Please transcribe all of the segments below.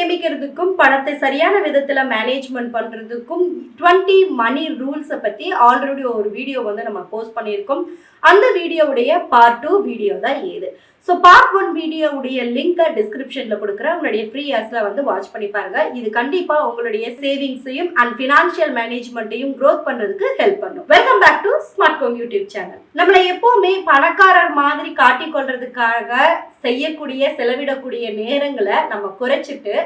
சேமிக்கிறதுக்கும் பணத்தை சரியான விதத்துல மேனேஜ்மெண்ட் பண்றதுக்கும் டுவெண்ட்டி மணி ரூல்ஸை பத்தி ஆல்ரெடி ஒரு வீடியோ வந்து நம்ம போஸ்ட் பண்ணியிருக்கோம். அந்த வீடியோவுடைய பார்ட் டூ வீடியோ தான் இது. ஸோ பார்ட் ஒன் வீடியோவுடைய லிங்கை டிஸ்கிரிப்ஷனில் கொடுக்குறேன் உங்களுடைய ஃப்ரீ ஆஸ்ல வந்து வாட்ச் பண்ணிப்பாருங்க இது கண்டிப்பாக உங்களுடைய சேவிங்ஸையும் அண்ட் ஃபினான்ஷியல் மேனேஜ்மெண்ட்டையும் க்ரோத் பண்ணுறதுக்கு ஹெல்ப் பண்ணும். வெல்கம் பேக் டு ஸ்மார்ட் கோம் யூடியூப் சேனல் நம்மளை எப்போவுமே பணக்காரர் மாதிரி காட்டிக்கொள்றதுக்காக செய்யக்கூடிய செலவிடக்கூடிய நேரங்களை நம்ம குறைச்சிட்டு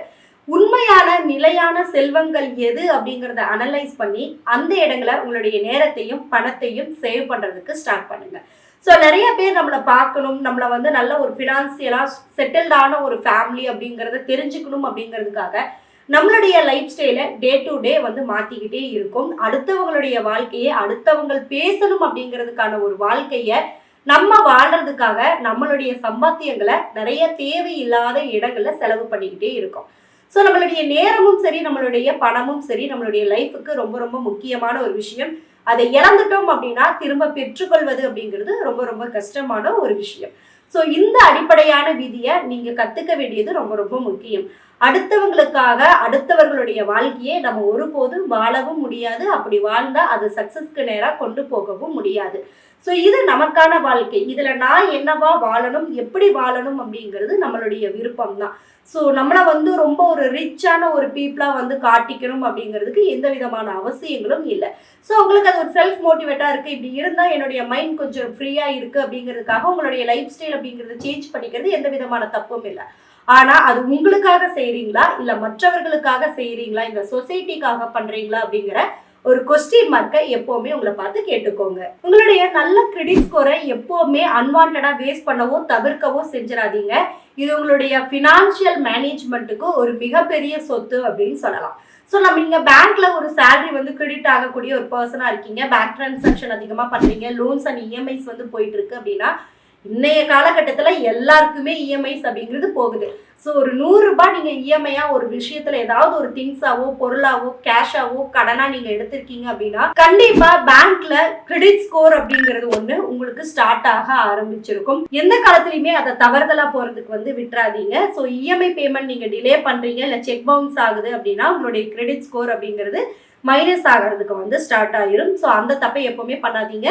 உண்மையான நிலையான செல்வங்கள் எது அப்படிங்கிறத அனலைஸ் பண்ணி அந்த இடங்களை உங்களுடைய நேரத்தையும் பணத்தையும் சேவ் பண்ணுறதுக்கு ஸ்டார்ட் பண்ணுங்க. ஸோ நிறைய பேர் நம்மளை பார்க்கணும் நம்மளை வந்து நல்ல ஒரு ஃபினான்சியலாக செட்டில்டான ஒரு ஃபேமிலி அப்படிங்கிறத தெரிஞ்சுக்கணும் அப்படிங்கிறதுக்காக நம்மளுடைய லைஃப் ஸ்டைலை டே டு டே வந்து மாற்றிக்கிட்டே இருக்கும். அடுத்தவங்களுடைய வாழ்க்கையை அடுத்தவங்க பேசணும் அப்படிங்கிறதுக்கான ஒரு வாழ்க்கையை நம்ம வாழ்றதுக்காக நம்மளுடைய சம்பாத்தியங்களை நிறைய தேவையில்லாத இடங்களில் செலவு பண்ணிக்கிட்டே இருக்கோம். ஸோ நம்மளுடைய நேரமும் சரி நம்மளுடைய பணமும் சரி நம்மளுடைய லைஃபுக்கு ரொம்ப ரொம்ப முக்கியமான ஒரு விஷயம். அதை இழந்துட்டோம் அப்படின்னா திரும்ப பெற்றுக்கொள்வது அப்படிங்கிறது ரொம்ப ரொம்ப கஷ்டமான ஒரு விஷயம். ஸோ இந்த அடிப்படையான விதியை நீங்கள் கற்றுக்க வேண்டியது ரொம்ப ரொம்ப முக்கியம். அடுத்தவங்களுக்காக அடுத்தவர்களுடைய வாழ்க்கையை நம்ம ஒருபோதும் வாழவும் முடியாது. அப்படி வாழ்ந்தால் அது சக்ஸஸ்க்கு நேராக கொண்டு போகவும் முடியாது. ஸோ இது நமக்கான வாழ்க்கை. இதில் நான் என்னவா வாழணும் எப்படி வாழணும் அப்படிங்கிறது நம்மளுடைய விருப்பம் தான் ஸோ நம்மளை வந்து ரொம்ப ஒரு ரிச்சான ஒரு பீப்புளாக வந்து காட்டிக்கணும் அப்படிங்கிறதுக்கு எந்த விதமான அவசியங்களும் இல்லை. ஸோ உங்களுக்கு அது ஒரு செல்ஃப் மோட்டிவேட்டாக இருக்குது இப்படி இருந்தால் என்னுடைய மைண்ட் கொஞ்சம் ஃப்ரீயாக இருக்குது அப்படிங்கிறதுக்காக உங்களுடைய லைஃப் ஸ்டைல் அப்படிங்கிறத சேஞ்ச் பண்ணிக்கிறது எந்த விதமான தப்பும் இல்லை. ஆனால் அது உங்களுக்காக செய்கிறீங்களா இல்லை மற்றவர்களுக்காக செய்கிறீங்களா இந்த சொசைட்டிக்காக பண்ணுறீங்களா அப்படிங்கிற ஒரு கொஸ்டின் மார்க்கை எப்போவுமே உங்களை பார்த்து கேட்டுக்கோங்க. உங்களுடைய நல்ல கிரெடிட் ஸ்கோரை எப்போவுமே அன்வான்டாக வேஸ்ட் பண்ணவோ தவிர்க்கவோ செஞ்சிடாதீங்க. இது உங்களுடைய ஃபினான்ஷியல் மேனேஜ்மெண்ட்டுக்கு ஒரு மிகப்பெரிய சொத்து அப்படின்னு சொல்லலாம். ஸோ நம்ம இங்கே பேங்க்ல ஒரு சேலரி வந்து கிரெடிட் ஆகக்கூடிய ஒரு பர்சனாக இருக்கீங்க. பேங்க் டிரான்சாக்ஷன் அதிகமாக பண்ணுறீங்க லோன்ஸ் அண்ட் இஎம்ஐஸ் வந்து போயிட்டு இருக்கு அப்படின்னா இன்னைய காலகட்டத்தில் எல்லாருக்குமே இஎம்ஐஸ் அப்படிங்கிறது போகுது. ஸோ ஒரு நூறுரூபா நீங்கள் இஎம்ஐயாக ஒரு விஷயத்தில் ஏதாவது ஒரு திங்ஸாவோ பொருளாவோ கேஷாவோ கடனாக நீங்கள் எடுத்திருக்கீங்க அப்படின்னா கண்டிப்பாக பேங்க்ல கிரெடிட் ஸ்கோர் அப்படிங்கிறது ஒன்று உங்களுக்கு ஸ்டார்ட் ஆக ஆரம்பிச்சிருக்கும். எந்த காலத்துலையுமே அதை தவறுதலாக போகிறதுக்கு வந்து விட்டுறாதீங்க. ஸோ இஎம்ஐ பேமெண்ட் நீங்கள் டிலே பண்ணுறீங்க இல்லை செக் பவுன்ஸ் ஆகுது அப்படின்னா உங்களுடைய கிரெடிட் ஸ்கோர் அப்படிங்கிறது மைனஸ் ஆகிறதுக்கு வந்து ஸ்டார்ட் ஆயிரும். ஸோ அந்த தப்பை எப்பவுமே பண்ணாதீங்க.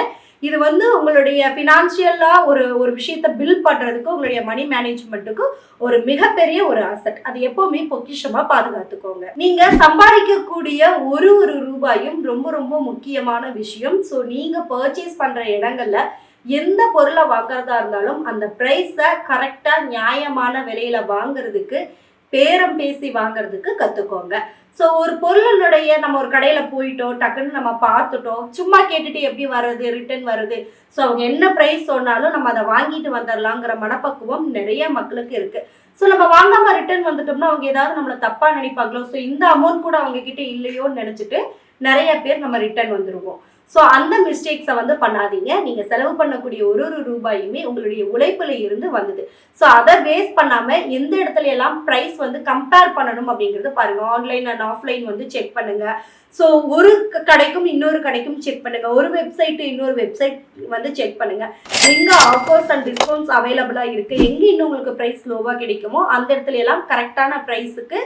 இது வந்து உங்களுடைய ஃபினான்ஷியலாக ஒரு ஒரு விஷயத்தை பில் பண்ணுறதுக்கு உங்களுடைய மணி மேனேஜ்மெண்ட்டுக்கு ஒரு மிகப்பெரிய ஒரு அசட் அது எப்போவுமே பொக்கிஷமாக பாதுகாத்துக்கோங்க. நீங்கள் சம்பாதிக்கக்கூடிய ஒரு ஒரு ரூபாயும் ரொம்ப ரொம்ப முக்கியமான விஷயம். ஸோ நீங்கள் பர்ச்சேஸ் பண்ணுற இடங்களில் எந்த பொருளை வாங்குறதா இருந்தாலும் அந்த ப்ரைஸை கரெக்டாக நியாயமான விலையில் வாங்குறதுக்கு பேரம் பேசி வாங்குறதுக்கு கற்றுக்கோங்க ஸோ ஒரு பொருளினுடைய நம்ம ஒரு கடையில் போயிட்டோம் டக்குன்னு நம்ம பார்த்துட்டோம் சும்மா கேட்டுட்டு எப்படி வர்றது ரிட்டர்ன் வருது ஸோ அவங்க என்ன ப்ரைஸ் சொன்னாலும் நம்ம அதை வாங்கிட்டு வந்துடலாங்கிற மனப்பக்குவம் நிறைய மக்களுக்கு இருக்குது ஸோ நம்ம வாங்காமல் ரிட்டர்ன் வந்துட்டோம்னா அவங்க ஏதாவது நம்மளை தப்பாக நினைப்பாங்களோ? ஸோ இந்த அமௌண்ட் கூட அவங்க கிட்ட இல்லையோன்னு நினச்சிட்டு நிறைய பேர் நம்ம ரிட்டர்ன் வந்துடுவோம் ஸோ அந்த மிஸ்டேக்ஸை வந்து பண்ணாதீங்க. நீங்கள் செலவு பண்ணக்கூடிய ஒரு ஒரு ரூபாயுமே உங்களுடைய உழைப்பில் இருந்து வந்தது. ஸோ அதை வேஸ்ட் பண்ணாமல் எந்த இடத்துல எல்லாம் ப்ரைஸ் வந்து கம்பேர் பண்ணணும் அப்படிங்கிறது பாருங்கள் ஆன்லைன் அண்ட் ஆஃப்லைன் வந்து செக் பண்ணுங்கள் ஸோ ஒரு கடைக்கும் இன்னொரு கடைக்கும் செக் பண்ணுங்க. ஒரு வெப்சைட்டு இன்னொரு வெப்சைட் வந்து செக் பண்ணுங்க. எங்க ஆஃபர்ஸ் அண்ட் டிஸ்கவுண்ட்ஸ் அவைலபிளா இருக்கு? எங்க இன்னும் உங்களுக்கு ப்ரைஸ் லோவா கிடைக்குமோ அந்த இடத்துல எல்லாம் கரெக்டான ப்ரைஸுக்கு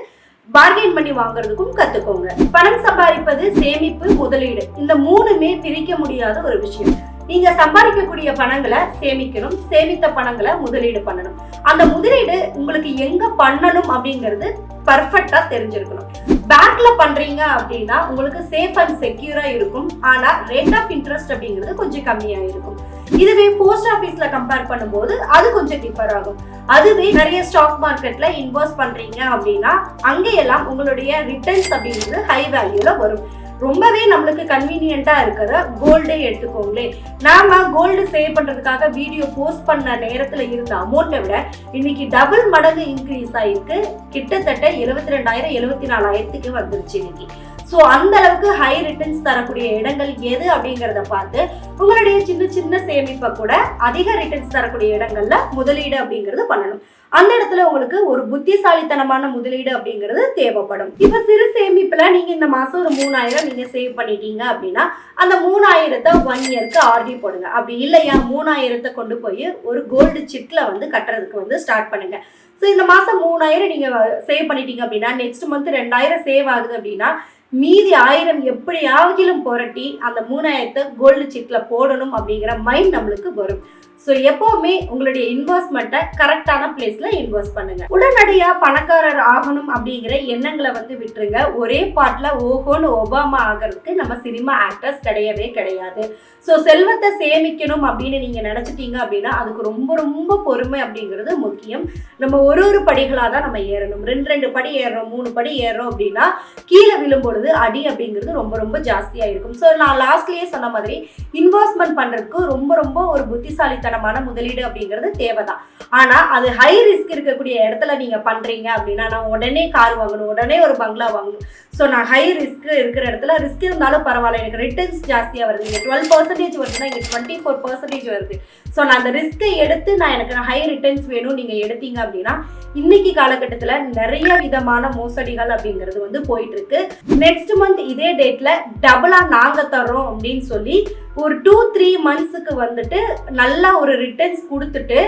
பார்கெயின் பண்ணி வாங்குறதுக்கும் கத்துக்கோங்க. பணம் சம்பாதிப்பது சேமிப்பு முதலீடு. இந்த மூணுமே பிரிக்க முடியாத ஒரு விஷயம். நீங்க சம்பாதிக்கக்கூடிய பணங்களை சேமிக்கணும் சேமித்த பணங்களை முதலீடு பண்ணணும். அந்த முதலீடு உங்களுக்கு எங்க பண்ணணும் அப்படிங்கிறது பர்ஃபெக்டா தெரிஞ்சிருக்கணும். பேங்க்ல பண்றீங்க அப்படின்னா உங்களுக்கு சேஃப் அண்ட் செக்யூரா இருக்கும். ஆனா ரேட் ஆஃப் இன்ட்ரெஸ்ட் அப்படிங்கிறது கொஞ்சம் கம்மியா இருக்கும். இதுவே போஸ்ட் ஆபீஸ்ல கம்பேர் பண்ணும்போது அது கொஞ்சம் டிஃபர் ஆகும். அதுவே நிறைய ஸ்டாக் மார்க்கெட்ல இன்வெஸ்ட் பண்றீங்க அப்படின்னா அங்கேயெல்லாம் உங்களுடைய ரிட்டர்ன்ஸ் அப்படிங்கிறது ஹை வேல்யூல வரும். ரொம்பவே நம்மளுக்கு கன்வீனியண்டா இருக்கிற கோல்டே எடுத்துக்கோங்களேன் நாம கோல்டு சேவ் பண்றதுக்காக வீடியோ போஸ்ட் பண்ண நேரத்துல இருந்த அமௌண்ட்டை விட இன்னைக்கு டபுள் மடங்கு இன்க்ரீஸ் ஆயிருக்கு. கிட்டத்தட்ட எழுபத்தி ரெண்டாயிரம் எழுபத்தி நாலாயிரத்துக்கு வந்துருச்சு இன்னைக்கு. ஸோ அந்த அளவுக்கு ஹை ரிட்டர்ன்ஸ் தரக்கூடிய இடங்கள் எது அப்படிங்கிறத பார்த்து உங்களுடைய சின்ன சின்ன சேமிப்பை கூட அதிக ரிட்டர்ன்ஸ் தரக்கூடிய இடங்கள்ல முதலீடு அப்படிங்கிறது பண்ணணும். அந்த இடத்துல உங்களுக்கு ஒரு புத்திசாலித்தனமான முதலீடு அப்படிங்கிறது தேவைப்படும். இப்ப சிறு சேமிப்புல நீங்க இந்த மாசம் ஒரு மூணாயிரம் நீங்க சேவ் பண்ணிட்டீங்க அப்படின்னா அந்த மூணாயிரத்தை ஒன் இயர்க்கு ஆர்டி போடுங்க. அப்படி இல்லையா? மூணாயிரத்தை கொண்டு போய் ஒரு கோல்டு சிட்ல வந்து கட்டுறதுக்கு வந்து ஸ்டார்ட் பண்ணுங்க. ஸோ இந்த மாதம் மூணாயிரம் நீங்கள் சேவ் பண்ணிட்டீங்க அப்படின்னா நெக்ஸ்ட் மந்த் ரெண்டாயிரம் சேவ் ஆகுது அப்படின்னா மீதி ஆயிரம் எப்படியாகிலும் புரட்டி அந்த மூணாயிரத்தை கோல்டு சிட்டில் போடணும் அப்படிங்கிற மைண்ட் நம்மளுக்கு வரும். ஸோ எப்போவுமே உங்களுடைய இன்வெஸ்ட்மெண்ட்டை கரெக்டான பிளேஸில் இன்வெஸ்ட் பண்ணுங்க. உடனடியாக பணக்காரர் ஆகணும் அப்படிங்கிற எண்ணங்களை வந்து விட்டுருங்க. ஒரே பாட்டில் ஓஹோன்னு ஒபாமா ஆகிறதுக்கு நம்ம சினிமா ஆக்டர்ஸ் கிடையவே கிடையாது. ஸோ செல்வத்தை சேமிக்கணும் அப்படின்னு நீங்கள் நினச்சிட்டீங்க அப்படின்னா அதுக்கு ரொம்ப ரொம்ப பொறுமை அப்படிங்கிறது முக்கியம். நம்ம ஒரு ஒரு படிகளாக தான் நம்ம ஏறணும். ரெண்டு ரெண்டு படி ஏறுறோம் மூணு படி ஏறுறோம் அப்படின்னா கீழே விழும்பொழுது அடி அப்படிங்கிறது ரொம்ப ரொம்ப ஜாஸ்தியாக இருக்கும். ஸோ நான் லாஸ்ட்லேயே சொன்ன மாதிரி இன்வெஸ்ட்மெண்ட் பண்ணுறதுக்கு ரொம்ப ரொம்ப ஒரு புத்திசாலித்தனமான முதலீடு அப்படிங்கிறது தேவை தான் ஆனால் அது ஹை ரிஸ்க் இருக்கக்கூடிய இடத்துல நீங்கள் பண்ணுறீங்க அப்படின்னா நான் உடனே கார் வாங்கணும் உடனே ஒரு பங்களா வாங்கணும். ஸோ நான் ஹை ரிஸ்க் இருக்கிற இடத்துல ரிஸ்க் இருந்தாலும் பரவாயில்ல எனக்கு ரிட்டர்ன்ஸ் ஜாஸ்தியாக வருது. இங்கே டுவெல் பர்சன்டேஜ் வருதுன்னா இங்கே டுவெண்ட்டி ஃபோர் பர்சன்டேஜ் வருது. ஸோ நான் அந்த ரிஸ்க்கை எடுத்து நான் எனக்கு ஹை ரிட்டர்ன்ஸ் வேணும் நீங்கள் எடுத்தீங்க அப்படின்னா இன்னைக்கு காலகட்டத்தில் நிறைய விதமான மோசடிகள் அப்படிங்கிறது வந்து போயிட்டு இருக்கு. நெக்ஸ்ட் மந்த் இதே டேட்ல டபுளா நாங்க தர்றோம் அப்படின்னு சொல்லி ஒரு டூ த்ரீ மந்த்ஸுக்கு வந்துட்டு நல்லா ஒரு ரிட்டர்ன்ஸ் கொடுத்துட்டு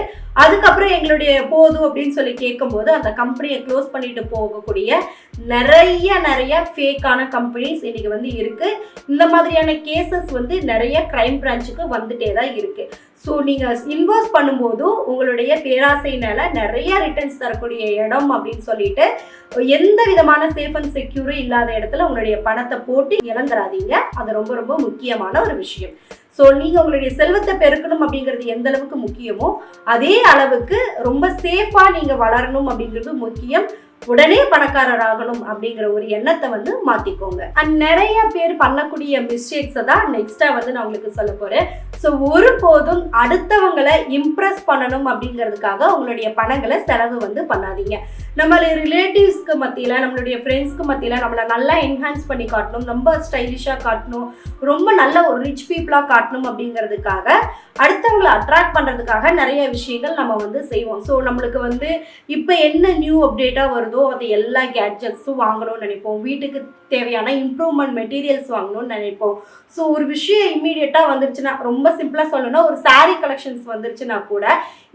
அதுக்கப்புறம் எங்களுடைய போதும் அப்படின்னு சொல்லி கேட்கும்போது அந்த கம்பெனியை க்ளோஸ் பண்ணிட்டு போகக்கூடிய நிறைய நிறைய ஃபேக்கான கம்பெனிஸ் இன்னைக்கு வந்து இருக்கு. இந்த மாதிரியான கேசஸ் வந்து நிறைய கிரைம் பிரான்ச்சுக்கு வந்துட்டே தான் இருக்கு. ஸோ நீங்கள் இன்வெஸ்ட் பண்ணும்போதும் உங்களுடைய பேராசைனால நிறைய ரிட்டர்ன்ஸ் தரக்கூடிய இடம் அப்படின்னு சொல்லிட்டு எந்த விதமான சேஃப் அண்ட் செக்யூரும் இல்லாத இடத்துல உங்களுடைய பணத்தை போட்டு இழந்துடாதீங்க அது ரொம்ப ரொம்ப முக்கியமான ஒரு விஷயம். ஸோ நீங்கள் உங்களுடைய செல்வத்தை பெருக்கணும் அப்படிங்கிறது எந்த அளவுக்கு முக்கியமோ அதே அளவுக்கு ரொம்ப சேஃபாக நீங்கள் வளரணும் அப்படிங்கிறது முக்கியம். உடனே பணக்காரர் ஆகணும் அப்படிங்கிற ஒரு எண்ணத்தை வந்து மாத்திக்கோங்க. அண்ட் நிறைய பேர் பண்ணக்கூடிய மிஸ்டேக்ஸை தான் நெக்ஸ்டா வந்து நான் உங்களுக்கு சொல்ல போறேன். ஸோ ஒரு போதும் அடுத்தவங்களை இம்ப்ரெஸ் பண்ணணும் அப்படிங்கிறதுக்காக உங்களுடைய பணங்களை செலவு வந்து பண்ணாதீங்க. நம்ம ரிலேட்டிவ்ஸ்க்கு மத்தியில் நம்மளுடைய ஃப்ரெண்ட்ஸ்க்கு மத்தியில் நம்மளை நல்லா என்ஹான்ஸ் பண்ணி காட்டணும் ரொம்ப ஸ்டைலிஷாக காட்டணும் ரொம்ப நல்ல ஒரு ரிச் பீப்புளாக காட்டணும் அப்படிங்கிறதுக்காக அடுத்தவங்களை அட்ராக்ட் பண்ணுறதுக்காக நிறைய விஷயங்கள் நம்ம வந்து செய்வோம். ஸோ நம்மளுக்கு வந்து இப்போ என்ன நியூ அப்டேட்டாக வரும் வருதோ அது எல்லா கேட்ஜெட்ஸும் வாங்கணும்னு நினைப்போம். வீட்டுக்கு தேவையான இம்ப்ரூவ்மெண்ட் மெட்டீரியல்ஸ் வாங்கணும்னு நினைப்போம். ஸோ ஒரு விஷயம் இம்மீடியட்டாக வந்துருச்சுன்னா ரொம்ப சிம்பிளாக சொல்லணும்னா ஒரு சாரீ கலெக்ஷன்ஸ் வந்துருச்சுன்னா கூட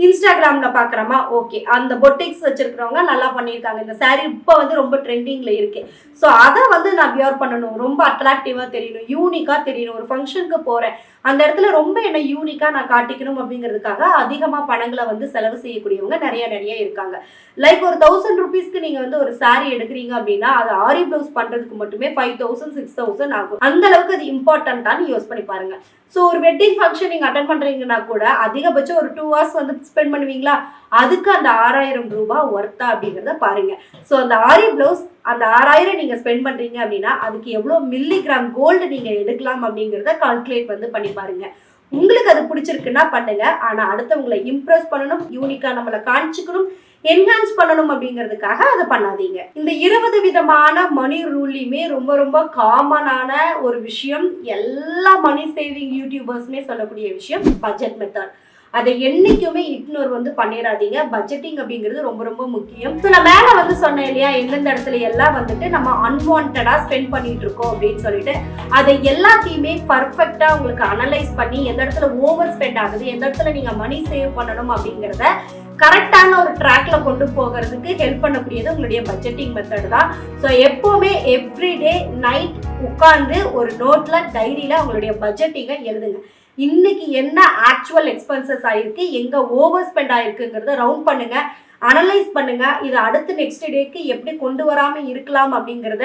இன்ஸ்டாகிராமில் பார்க்குறோமா ஓகே அந்த பொட்டிக்ஸ் வச்சுருக்கிறவங்க நல்லா பண்ணியிருக்காங்க. இந்த சாரீ இப்போ வந்து ரொம்ப ட்ரெண்டிங்கில் இருக்குது ஸோ அதை வந்து நான் வியர் பண்ணணும். ரொம்ப அட்ராக்டிவாக தெரியணும். யூனிக்காக தெரியணும். ஒரு ஃபங்க்ஷனுக்கு போகிறேன் அந்த இடத்துல ரொம்ப என்ன யூனிக்காக நான் காட்டிக்கணும் அப்படிங்கிறதுக்காக அதிகமாக பணங்களை வந்து செலவு செய்யக்கூடியவங்க நிறைய நிறைய இருக்காங்க. லைக் ஒரு தௌசண்ட் ருபீஸ்க்கு நீங்கள் வந்து ஒரு saree எடுக்கிறீங்க அப்படின்னா அது ஆரி ப்ளவுஸ் பண்ணுறதுக்கு மட்டுமே ஃபைவ் தௌசண்ட் சிக்ஸ் தௌசண்ட் ஆகும். அந்த அளவுக்கு அது இம்பார்ட்டண்ட்டானு யூஸ் பண்ணி பாருங்க. ஸோ ஒரு வெட்டிங் ஃபங்க்ஷன் நீங்கள் அட்டன் பண்ணுறீங்கன்னா கூட அதிகபட்சம் ஒரு டூ ஹவர்ஸ் வந்து ஸ்பெண்ட் பண்ணுவீங்களா? அதுக்கு அந்த ஆறாயிரம் ரூபாய் ஒர்த்தா அப்படிங்கிறத பாருங்க. ஸோ அந்த ஆரி ப்ளவுஸ் அந்த ஆறாயிரம் நீங்கள் ஸ்பெண்ட் பண்ணுறீங்க அப்படின்னா அதுக்கு எவ்வளோ மில்லிகிராம் கோல்டு நீங்கள் எடுக்கலாம் அப்படிங்கிறத கால்குலேட் வந்து பண்ணி பாருங்க. உங்களுக்கு அது பிடிச்சிருக்குன்னா பண்ணுங்க. ஆனால் அடுத்தவங்களை இம்ப்ரெஸ் பண்ணணும் யூனிக்காக நம்மளை காமிச்சுக்கணும் என்ஹான்ஸ் பண்ணணும் அப்படிங்கிறதுக்காக அதை பண்ணாதீங்க. இந்த இருபது விதமான மணி ரூல்லையுமே ரொம்ப ரொம்ப காமனான ஒரு விஷயம். எல்லா மணி சேவிங் யூடியூபர்ஸுமே சொல்லக்கூடிய விஷயம் பட்ஜெட் மெத்தட் அதை என்னைக்குமே இக்னோர் வந்து பண்ணிடாதீங்க பட்ஜெட்டிங் அப்படிங்கிறது ரொம்ப ரொம்ப முக்கியம். ஸோ நான் மேலே வந்து சொன்னேன் இல்லையா? எந்தெந்த இடத்துல எல்லாம் வந்துட்டு நம்ம அன்வான்டாக ஸ்பெண்ட் பண்ணிட்டு இருக்கோம் அப்படின்னு சொல்லிட்டு அதை எல்லாத்தையுமே பர்ஃபெக்டாக உங்களுக்கு அனலைஸ் பண்ணி எந்த இடத்துல ஓவர் ஸ்பெண்ட் ஆகுது எந்த இடத்துல நீங்கள் மணி சேவ் பண்ணணும் அப்படிங்கிறத கரெக்டான ஒரு ட்ராக்ல கொண்டு போகிறதுக்கு ஹெல்ப் பண்ணக்கூடியது உங்களுடைய பட்ஜெட்டிங் மெத்தட் தான். ஸோ எப்போவுமே எவ்ரிடே நைட் உட்காந்து ஒரு நோட்ல டைரியில உங்களுடைய பட்ஜெட்டிங்கை எழுதுங்க. இன்னைக்கு என்ன ஆக்சுவல் எக்ஸ்பென்சஸ் ஆயிருக்கு எங்க ஓவர் ஸ்பெண்ட் ஆயிருக்குங்கிறத ரவுண்ட் பண்ணுங்க. அனலைஸ் பண்ணுங்க. இதை அடுத்து நெக்ஸ்ட் டேக்கு எப்படி கொண்டு வராம இருக்கலாம் அப்படிங்கிறத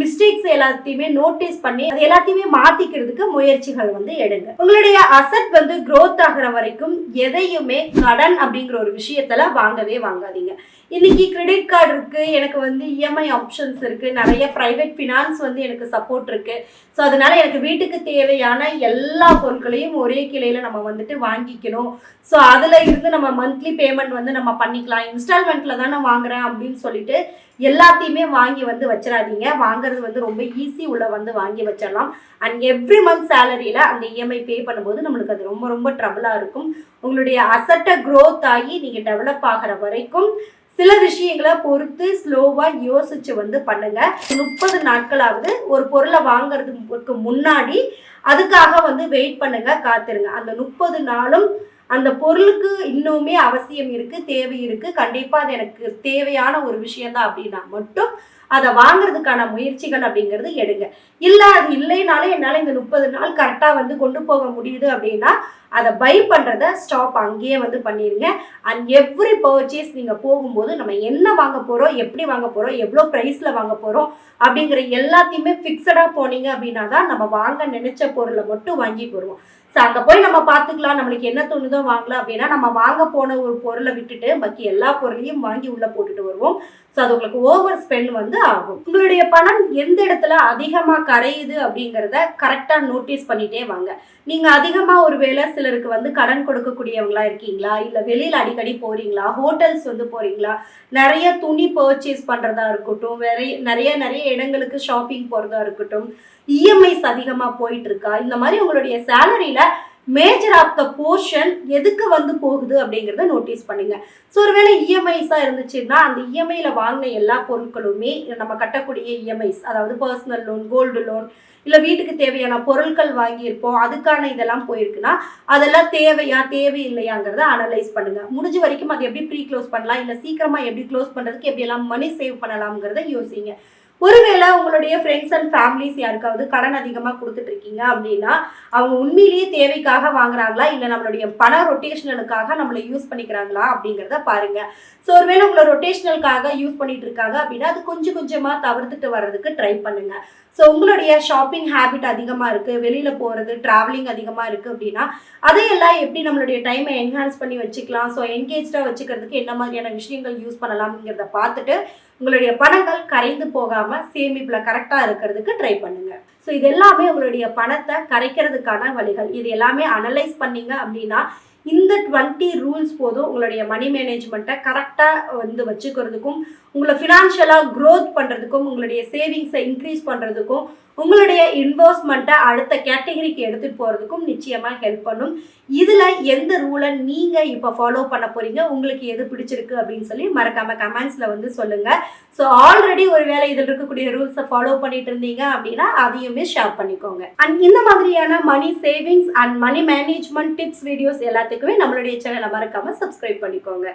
மிஸ்டேக்ஸ் எல்லாத்தையுமே நோட்டீஸ் பண்ணி அது எல்லாத்தையுமே மாத்திக்கிறதுக்கு முயற்சிகள் வந்து எடுங்க. உங்களுடைய அசட் வந்து க்ரோத் ஆகுற வரைக்கும் எதையுமே கடன் அப்படிங்கிற ஒரு விஷயத்துல வாங்கவே வாங்காதீங்க. இன்னைக்கு கிரெடிட் கார்டு இருக்கு எனக்கு வந்து இஎம்ஐ ஆப்ஷன்ஸ் இருக்கு நிறைய பிரைவேட் ஃபினான்ஸ் வந்து எனக்கு சப்போர்ட் இருக்கு. ஸோ அதனால எனக்கு வீட்டுக்கு தேவையான எல்லா பொருட்களையும் ஒரே கிளையில நம்ம வந்துட்டு வாங்கிக்கணும். ஸோ அதுல இருந்து நம்ம மந்த்லி பேமெண்ட் வந்து நம்ம பண்ணிக்கலாம். இன்ஸ்டால்மெண்ட்ல தானே வாங்குறேன் அப்படின்னு சொல்லிட்டு எல்லாத்தையுமே வாங்கி வந்து வச்சிடாதீங்க. வாங்குறது வந்து ரொம்ப ஈஸி உள்ள வந்து வாங்கி வச்சிடலாம். அண்ட் எவ்ரி மந்த் சேலரியில அந்த இஎம்ஐ பே பண்ணும்போது நம்மளுக்கு அது ரொம்ப ரொம்ப ட்ரபிளாக இருக்கும். உங்களுடைய அசட்டை க்ரோத் ஆகி நீங்கள் டெவலப் ஆகிற வரைக்கும் சில விஷயங்களை பொறுத்து ஸ்லோவாக யோசிச்சு வந்து பண்ணுங்க. முப்பது நாட்களாவது ஒரு பொருளை வாங்குறதுக்கு முன்னாடி அதுக்காக வந்து வெயிட் பண்ணுங்க காத்திருங்க. அந்த முப்பது நாளும் அந்த பொருளுக்கு இன்னுமே அவசியம் இருக்கு தேவை இருக்கு. கண்டிப்பா அது எனக்கு தேவையான ஒரு விஷயம்தான் அப்படின்னா மட்டும் அதை வாங்குறதுக்கான முயற்சிகள் அப்படிங்கிறது எடுங்க. இல்லை அது இல்லைனாலே என்னால் இந்த முப்பது நாள் கரெக்டாக வந்து கொண்டு போக முடியுது அப்படின்னா அதை பை பண்ணுறத ஸ்டாப் அங்கேயே வந்து பண்ணிடுங்க அண்ட் எவ்ரி பர்ச்சேஸ் நீங்கள் போகும்போது நம்ம என்ன வாங்க போகிறோம் எப்படி வாங்க போகிறோம் எவ்வளோ ப்ரைஸில் வாங்க போகிறோம் அப்படிங்கிற எல்லாத்தையுமே ஃபிக்ஸடாக போனீங்க அப்படின்னா தான் நம்ம வாங்க நினச்ச பொருளை மட்டும் வாங்கி போடுவோம். ஸோ அங்கே போய் நம்ம பார்த்துக்கலாம். நம்மளுக்கு என்ன தோணுதோ வாங்கலாம். அப்படின்னா நம்ம வாங்க போன ஒரு பொருளை விட்டுட்டு பாக்கி எல்லா பொருளையும் வாங்கி உள்ளே போட்டுட்டு வருவோம். ஸோ அது உங்களுக்கு ஓவர் ஸ்பெண்ட் வந்து ஆகும். உங்களுடைய பணம் எந்த இடத்துல அதிகமாக கரையுது அப்படிங்கிறத கரெக்டாக நோட்டீஸ் பண்ணிட்டே வாங்க. நீங்கள் அதிகமாக ஒரு வேளை சிலருக்கு வந்து கடன் கொடுக்கக்கூடியவங்களா இருக்கீங்களா? இல்லை வெளியில் அடிக்கடி போகிறீங்களா ஹோட்டல்ஸ் வந்து போகிறீங்களா நிறைய துணி பர்ச்சேஸ் பண்ணுறதா இருக்கட்டும் வேற நிறைய நிறைய இடங்களுக்கு ஷாப்பிங் போகிறதா இருக்கட்டும் இஎம்ஐஸ் அதிகமாக போயிட்டு இருக்கா இந்த மாதிரி உங்களுடைய சேலரியில மேஜர் ஆஃப் த போர்ஷன் எதுக்கு வந்து போகுது அப்படிங்கிறத நோட்டீஸ் பண்ணுங்க. ஸோ ஒருவேளை இஎம்ஐஸாக இருந்துச்சுன்னா அந்த இஎம்ஐயில் வாங்கின எல்லா பொருட்களுமே நம்ம கட்டக்கூடிய இஎம்ஐஸ் அதாவது பர்சனல் லோன் கோல்டு லோன் இல்லை வீட்டுக்கு தேவையான பொருட்கள் வாங்கியிருப்போம் அதுக்கான இதெல்லாம் போயிருக்குன்னா அதெல்லாம் தேவையா தேவையில்லையாங்கிறத அனலைஸ் பண்ணுங்க. முடிஞ்ச வரைக்கும் அது எப்படி ப்ரீ க்ளோஸ் பண்ணலாம் இல்லை சீக்கிரமாக எப்படி க்ளோஸ் பண்ணுறதுக்கு எப்படி எல்லாம் மணி சேவ் பண்ணலாம்ங்கிறத யோசிங்க. ஒருவேளை உங்களுடைய ஃப்ரெண்ட்ஸ் அண்ட் ஃபேமிலிஸ் யாருக்காவது கடன் அதிகமாக கொடுத்துட்டு இருக்கீங்க அப்படின்னா அவங்க உண்மையிலேயே தேவைக்காக வாங்குறாங்களா இல்லை நம்மளுடைய பண ரொட்டேஷனலுக்காக நம்மளை யூஸ் பண்ணிக்கிறாங்களா அப்படிங்கிறத பாருங்க. ஸோ ஒருவேளை உங்களை ரொட்டேஷனலுக்காக யூஸ் பண்ணிட்டு இருக்காங்க அப்படின்னா அது கொஞ்சம் கொஞ்சமாக தவிர்த்துட்டு வர்றதுக்கு ட்ரை பண்ணுங்க. ஸோ உங்களுடைய ஷாப்பிங் ஹேபிட் அதிகமாக இருக்குது வெளியில் போகிறது ட்ராவலிங் அதிகமாக இருக்குது அப்படின்னா அதையெல்லாம் எப்படி நம்மளுடைய டைமை என்ஹான்ஸ் பண்ணி வச்சுக்கலாம்? ஸோ என்கேஜாக வச்சுக்கிறதுக்கு என்ன மாதிரியான விஷயங்கள் யூஸ் பண்ணலாம்ங்கிறத பார்த்துட்டு உங்களுடைய பணங்கள் கரைந்து போகாமல் சேமிப்பில் கரெக்டாக இருக்கிறதுக்கு ட்ரை பண்ணுங்க. ஸோ இது எல்லாமே உங்களுடைய பணத்தை கரைக்கிறதுக்கான வழிகள். இது எல்லாமே அனலைஸ் பண்ணீங்க அப்படின்னா இந்த டுவெண்ட்டி ரூல்ஸ் போதும் உங்களுடைய மணி மேனேஜ்மெண்ட்டை கரெக்டாக வந்து வச்சுக்கிறதுக்கும் உங்களை ஃபினான்ஷியலாக க்ரோத் பண்ணுறதுக்கும் உங்களுடைய சேவிங்ஸை இன்க்ரீஸ் பண்ணுறதுக்கும் உங்களுடைய இன்வெஸ்ட்மெண்ட்டை அடுத்த கேட்டகரிக்கு எடுத்துகிட்டு போகிறதுக்கும் நிச்சயமாக ஹெல்ப் பண்ணும். இதில் எந்த ரூலை நீங்கள் இப்போ ஃபாலோ பண்ண போகிறீங்க உங்களுக்கு எது பிடிச்சிருக்கு அப்படின்னு சொல்லி மறக்காமல் கமெண்ட்ஸில் வந்து சொல்லுங்கள் ஸோ ஆல்ரெடி ஒரு வேளை இதில் இருக்கக்கூடிய ரூல்ஸை ஃபாலோ பண்ணிட்டு இருந்தீங்க அப்படின்னா அதையுமே ஷேர் பண்ணிக்கோங்க. அண்ட் இந்த மாதிரியான money savings and money management tips videos எல்லாத்துக்குமே நம்மளுடைய சேனலை மறக்காமல் சப்ஸ்கிரைப் பண்ணிக்கோங்க.